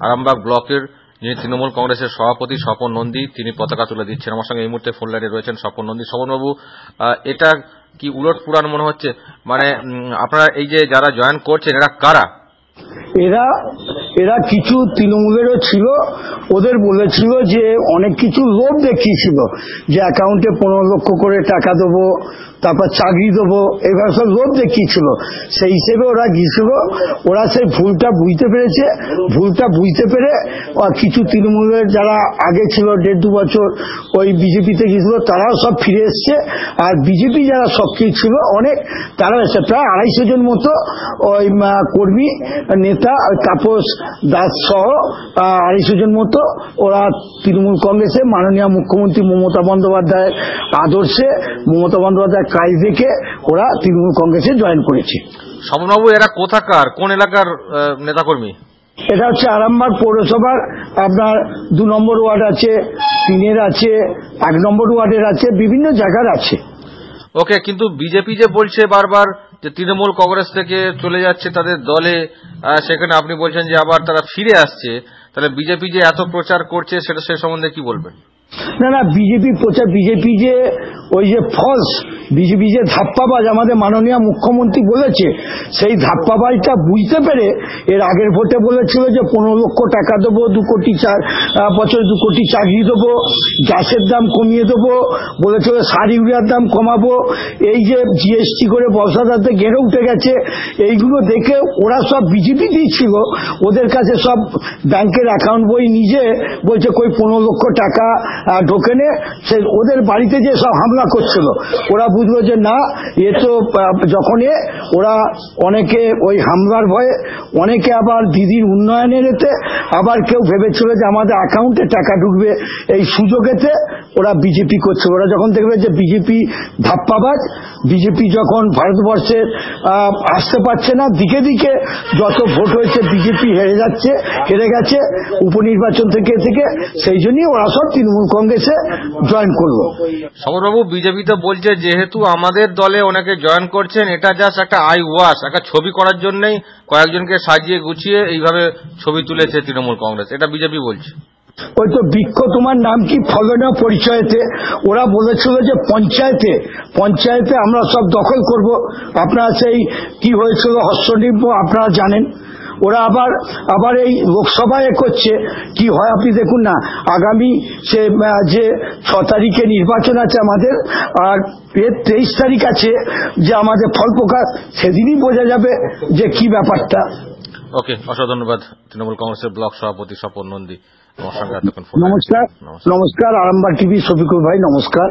আরামবাগ ব্লকের যিনি তৃণমূল কংগ্রেসের সভাপতি স্বপন নন্দী, তিনি পতাকা তুলে দিচ্ছেন। আমার সঙ্গে এই মুহূর্তে ফোন লাইনে রয়েছেন স্বপন নন্দী। স্বপনবাবু এটা কি উলট পুরাণ মনে হচ্ছে? মানে আপনারা এই যে যারা জয়েন করছেন, এরা কারা? এরা এরা কিছু তৃণমূলেরও ছিল, ওদের বলেছিল যে অনেক কিছু লোভ দেখিয়েছিল, যে অ্যাকাউন্টে পনেরো লক্ষ করে টাকা দেবো, তারপর চাকরি দেবো, এবার সব লোভ দেখিয়েছিল। সেই হিসেবে ওরা গিয়েছিল, ওরা সেই ভুলটা বুঝতে পেরেছে, ভুলটা বুঝতে পেরে কিছু তৃণমূলের যারা আগে ছিল, দেড় দু বছর ওই বিজেপিতে গিয়েছিল, তারাও সব ফিরে এসছে, আর বিজেপি যারা সক্রিয় ছিল অনেক, তারা এসে প্রায় আড়াইশো জন মতো ওই কর্মী, নেতা ওই তাপস দাস সহ আড়াইশো জন মতো। ওরা তৃণমূল কংগ্রেসে মাননীয় মুখ্যমন্ত্রী মমতা বন্দ্যোপাধ্যায়ের আদর্শে মমতা বন্দ্যোপাধ্যায়ের কাজ দেখে ওরা তৃণমূল কংগ্রেসে জয়েন করেছে। স্বপনবাবু এরা কোথাকার? কোন এলাকার নেতাকর্মী? এটা হচ্ছে আরামবাগ পৌরসভার আপনার দু নম্বর ওয়ার্ড আছে তিনের আছে এক নম্বর ওয়ার্ডের আছে বিভিন্ন জায়গার আছে। ওকে কিন্তু বিজেপি যে বলছে বারবার যে তৃণমূল কংগ্রেস থেকে চলে যাচ্ছে তাদের দলে সেখানে আপনি বলছেন যে আবার তারা ফিরে আসছে। তাহলে বিজেপি যে এত প্রচার করছে, সেটা সে সম্বন্ধে কি বলবেন? না না বিজেপি প্রচার, বিজেপি যে ওই যে ফলস বিজেপি যে ধাপ্পাবাজ আমাদের মাননীয় মুখ্যমন্ত্রী বলেছে, সেই ধাপ্পাবাজটা বুঝতে পেরে এর আগের ভোটে বলেছিল যে পনেরো লক্ষ টাকা দেবো, দু কোটি চার বছরে দু কোটি চাকরি দেবো, গ্যাসের দাম কমিয়ে দেবো, বলেছিল সার ইউরিয়ার দাম কমাবো, এই যে জিএসটি করে বর্ষাদাতে গেড়ে উঠে গেছে, এইগুলো দেখে ওরা সব বিজেপি ছিল, ওদের কাছে সব ব্যাংকের অ্যাকাউন্ট বই নিজে বলছে, কই পনেরো লক্ষ টাকা ঢোকেনে সে ওদের বাড়িতে যে সব হামলা করছিল, ওরা বুঝলো যে না, এ তো যখন ওরা অনেকে ওই হামলার ভয়ে, অনেকে আবার দিদির উন্নয়নের এতে আবার কেউ ভেবেছিল যে আমাদের অ্যাকাউন্টে টাকা ঢুকবে। এই সুযোগেতে ওরা বিজেপি করছে। ওরা যখন দেখবে যে বিজেপি ধাপ্পাবাজ বিজেপি যখন ভারতবর্ষের আসতে পারছে না, দিকে দিকে যত ভোট হয়েছে বিজেপি হেরে যাচ্ছে, হেরে গেছে, উপনির্বাচন থেকে থেকে, সেই জন্যই ওরা সব তৃণমূল কংগ্রেসে জয়েন করল। সমরবাবু বিজেপি তো বলছে যেহেতু আমাদের দলে অনেকে জয়েন করছেন, এটা জাস্ট একটা আই ওয়াশ একটা ছবি করার জন্যই কয়েকজনকে সাজিয়ে গুছিয়ে এইভাবে ছবি তুলেছে তৃণমূল কংগ্রেস। এটা বিজেপি বলছে। ওই তো বৃক্ষ তোমার নাম কি? ফলনীয় পরিচয়তে। ওরা বলেছিল যে পঞ্চায়েতে পঞ্চায়েতে আমরা সব দখল করব। আপনারা সেই কি হয়েছিল হর্ষনিম্ব আপনারা জানেন। ওরা আবার আবার এই লোকসভায় করছে কি হয় আপনি দেখুন না আগামী সে যে ছ তারিখে নির্বাচন আছে আমাদের আর এর তেইশ তারিখ আছে যে আমাদের ফল প্রকাশ সেদিনই বোঝা যাবে যে কি ব্যাপারটা। ওকে অসংখ্য ধন্যবাদ তৃণমূল কংগ্রেসের ব্লক সভাপতি স্বপন নন্দী। নমস্কার। নমস্কার আরামবাগ টিভি শফিকুল ভাই নমস্কার।